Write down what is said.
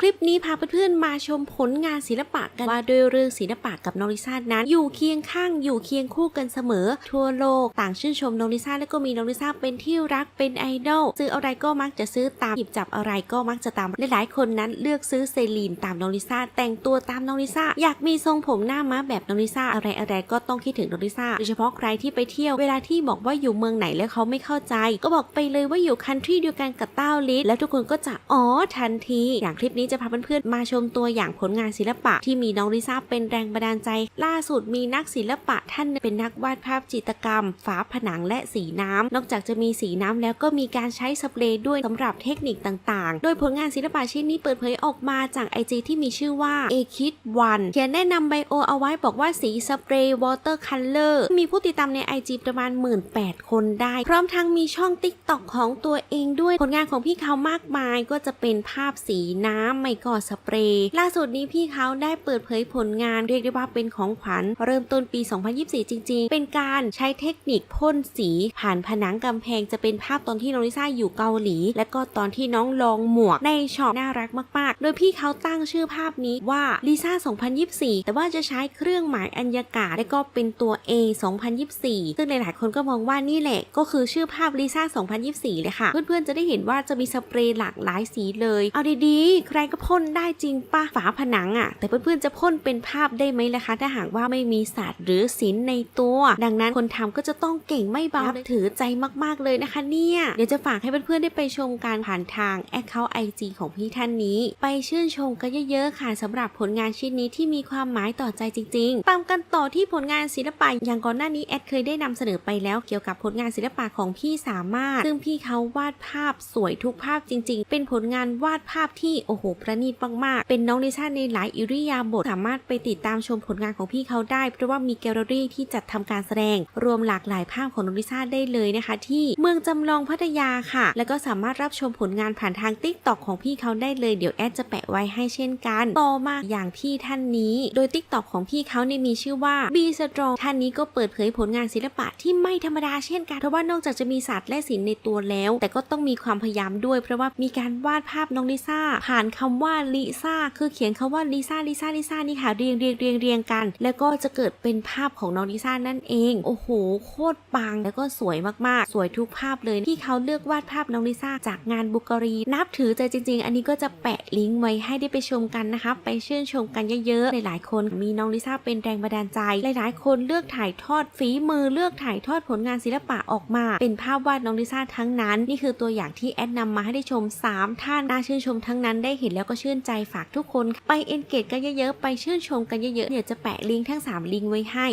คลิปนี้พาเพื่อนๆมาชมผลงานศิลปะกันว่าด้วยเรื่องศิลปะกับน้องลิซ่านั้น อยู่เคียงข้างอยู่เคียงคู่กันเสมอ ทั่วโลกต่างชื่นชมน้องลิซ่าและก็มีน้องลิซ่าเป็นที่รักเป็นไอดอลซื้ออะไรก็มักจะซื้อตามหยิบจับอะไรก็มักจะตามหลายๆคนนั้นเลือกซื้อเซรีนตามน้องลิซ่าแต่งตัวตามน้องลิซ่าอยากมีทรงผมหน้าม้าแบบน้องลิซ่าอะไรอะไรๆก็ต้องคิดถึงน้องลิซ่าโดยเฉพาะใครที่ไปเที่ยวเวลาที่บอกว่าอยู่เมืองไหนแล้วเขาไม่เข้าใจ ก็บอกไปเลยว่าอยู่คันทรีเดียวกันกับเต้าลิสแล้วทุกคนก็จะอ๋อทันทีอย่างคลิปนี้จะพาเพื่อนๆมาชมตัวอย่างผลงานศิลปะ ที่มีน้องลิซ่าเป็นแรงบันดาลใจ ล่าสุดมีนักศิลปะท่านเป็นนักวาดภาพจิตรกรรม ฝาผนังและสีน้ำนอกจากจะมีสีน้ำแล้วก็มีการใช้สเปรย์ด้วยสำหรับเทคนิคต่างๆ โดยผลงานศิลปะชิ้นนี้เปิดเผยออกมาจากไอจีที่มีชื่อว่า a k i d 1เขียนแนะนำไบโอเอาไว้บอกว่าสีสเปรย์วอเตอร์คัลเลอร์มีผู้ติดตามใน IG ประมาณ 18,000 คนได้ พร้อมทั้งมีช่อง TikTok ของตัวเองด้วยผลงานของพี่เขามากมายก็จะเป็นภาพสีน้ำไม่ก็สเปรย์ล่าสุดนี้พี่เขาได้เปิดเผยผลงานเรียกได้ว่าเป็นของขวัญ เริ่มต้นปี 2024 จริง ๆ เป็นการใช้เทคนิคพ่นสี ผ่านผนังกำแพงจะเป็นภาพตอนที่น้องลิซ่าอยู่เกาหลี และก็ตอนที่น้องลองหมวกในช็อปน่ารักมาก ๆ โดยพี่เขาตั้งชื่อภาพนี้ว่าลิซ่า 2024 แต่ว่าจะใช้เครื่องหมายอัญญากาศและก็เป็นตัว A 2024 ซึ่งหลายๆคนก็มองว่านี่แหละ ก็คือชื่อภาพลิซ่า 2024 เลยค่ะ เพื่อนๆ จะได้เห็นว่าจะมีสเปรย์หลากหลายสีเลย เอาดีๆ ใครก็พ่นได้จริงปะฝาผนังอะ่ะ แต่เพื่อนๆจะพ่นเป็นภาพได้ไหมล่ะคะ ถ้าหากว่าไม่มีศาสตร์หรือศิลป์ในตัว ดังนั้นคนทำก็จะต้องเก่งไม่เบาถือใจมากๆเลยนะคะ เนี่ยเดี๋ยวจะฝากให้เพื่อนๆได้ไปชมการผ่านทางแอคเคาท์ไอจีของพี่ท่านนี้ ไปชื่นชมกันเยอะๆค่ะสำหรับผลงานชิ้นนี้ที่มีความหมายต่อใจจริงๆตามกันต่อที่ผลงานศิลปะอย่างก่อนหน้านี้แอดเคยได้นำเสนอไปแล้วเกี่ยวกับผลงานศิลปะของพี่สามารถ ซึ่งพี่เขาวาดภาพสวยทุกภาพจริง ๆ เป็นผลงานวาดภาพที่โอ้โหประณีตมากๆ เป็นน้องลิซ่าในหลายอิริยาบถสามารถไปติดตามชมผลงานของพี่เขาได้ เพราะว่ามีแกลเลอรี่ที่จัดทำการแสดง รวมหลากหลายภาพของน้องลิซ่าได้เลยนะคะ ที่เมืองจำลองพัทยาค่ะ แล้วก็สามารถรับชมผลงานผ่านทางติ๊กต็อกของพี่เขาได้เลยเดี๋ยวแอดจะแปะไว้ให้เช่นกัน ต่อมาอย่างพี่ท่านนี้ โดยติ๊กต็อกของพี่เขาเนี่ยมีชื่อว่า B Strong ท่านนี้ก็เปิดเผยผลงานศิลปะที่ไม่ธรรมดาเช่นกันเพราะว่านอกจากจะมีศาสตร์และศิลป์ในตัวแล้ว แต่ก็ต้องมีความพยายามด้วย เพราะว่ามีการวาดภาพน้องลิซ่าผ่านคำว่าลิซ่าคือเขียนคำว่าลิซ่าลิซ่าลิซ่านี่ค่ะเรียงเรียงเรียงเรียงกัน แล้วก็จะเกิดเป็นภาพของน้องลิซ่านั่นเอง โอ้โห โคตรปังแล้วก็สวยมากๆ สวยทุกภาพเลยที่เขาเลือกวาดภาพน้องลิซ่าจากงานบุกรี นับถือใจจริง ๆ อันนี้ก็จะแปะลิงก์ไว้ให้ได้ไปชมกันนะคะไปชื่นชมกันเยอะๆหลายๆคนมีน้องลิซ่าเป็นแรงบันดาลใจหลายๆ คนเลือกถ่ายทอดฝีมือเลือกถ่ายทอดผลงานศิลปะออกมา เป็นภาพวาดน้องลิซ่าทั้งนั้น นี่คือตัวอย่างที่แอดนำมาให้ได้ชม 3 ท่านน่าชื่นชมทั้งนั้นได้เห็นนแล้วก็ชื่นใจฝากทุกคนไปเอนเกจกันเยอะๆ ไปชื่นชมกันเยอะๆ เดี๋ยวจะแปะลิงก์ทั้ง 3 ลิงก์ไว้ให้